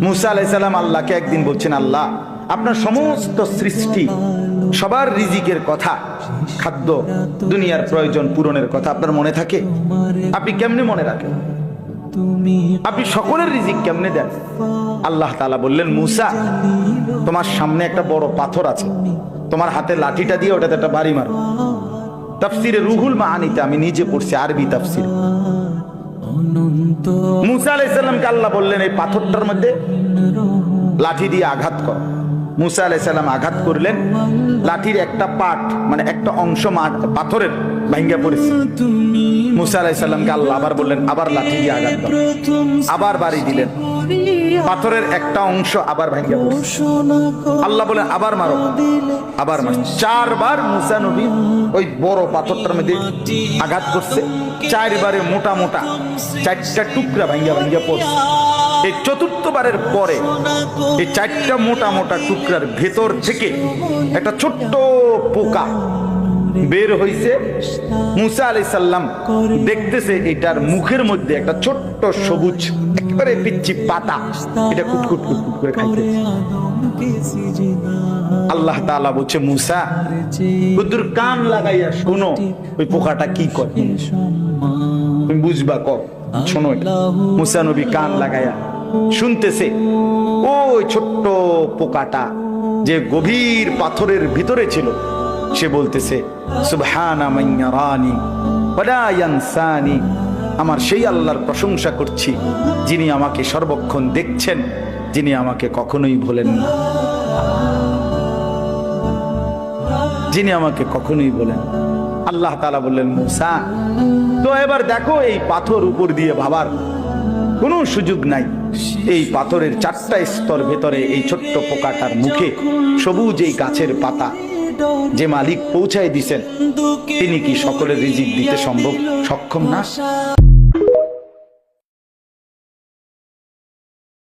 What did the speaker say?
মুসা আলাইসাল্লাম আল্লাহকে একদিন বলছেন, আল্লাহ, আপনার সমস্ত সৃষ্টি সবার রিজিকের কথা, খাদ্য, দুনিয়ার প্রয়োজন পূরণের কথা আপনার মনে থাকে? আপনি কেমনে মনে রাখেন? আপনি সকলের রিজিক কেমনে দেন? আল্লাহ তালা বললেন, মুসা, তোমার সামনে একটা বড় পাথর আছে। তোমার হাতে লাঠিটা দিয়ে ওটাতে একটা বাড়ি মারো। তাফসিরে রুহুল মাহানিতে আমি নিজে পড়ছি আরবি তাফসির। মুসা আলাইসাল্লামকে আল্লাহ বললেন এই পাথরটার মধ্যে লাঠি দিয়ে আঘাত কর। মুসা আলাইসাল্লাম আঘাত করলেন। লাঠির একটা পাট মানে একটা অংশ পাথরের ভাঙ্গা পড়েছে। মুসা আলাইসাল্লামকে আল্লাহ আবার বললেন, আবার লাঠি দিয়ে আঘাত আবার বাড়ি দিলেন। পাথরের একটা অংশ আবার ঘোষণা আল্লাহ বলেন আবার মারো, আবার মার। চারবার মুসা নবী ওই বড় পাথরটার মধ্যে আঘাত করছে। চারবারে মোটা মোটা চারটা টুকরা ভাঙ্গা ভাঙ্গা পড়ছে। এই চতুর্থবারের পরে এই চারটা মোটা মোটা টুকরার ভেতর থেকে একটা ছোট্ট পোকা বের হইছে। মুসা আলাই সাল্লাম দেখতেছে এটার মুখের মধ্যে একটা ছোট্ট সবুজ, একেবারে পিচ্ছি পাতা। এটা কুটকুট কুটকুট করে খাইতে আল্লাহ তাআলা বলছে, মুসা বুদ্ধুর কান লাগাইয়া শোনো, ওই পোকাটা কি করে? তুমি বুঝবা ক শোনো মুসা নবী কান লাগাইয়া শুনতেছে, ওই ছোট্ট পোকাটা যে গভীর পাথরের ভিতরে ছিল সে বলতেছে, সুবহানা আমার সেই আল্লাহর প্রশংসা করছি, যিনি আমাকে সর্বক্ষণ দেখছেন, যিনি আমাকে কখনোই ভোলেন না। যিনি আমাকে কখনোই বলেন আল্লাহ তালা বললেন, মুসা, তো এবার দেখো এই পাথর উপর দিয়ে ভাবার কোনো সুযোগ নাই। এই পাথরের চারটা স্তর ভেতরে এই ছোট্ট পোকাটার মুখে সবুজ এই গাছের পাতা। যে মালিক পৌঁছায় দিছেন, তিনি কি সকলের রিজিক দিতে সম্ভব, সক্ষম না?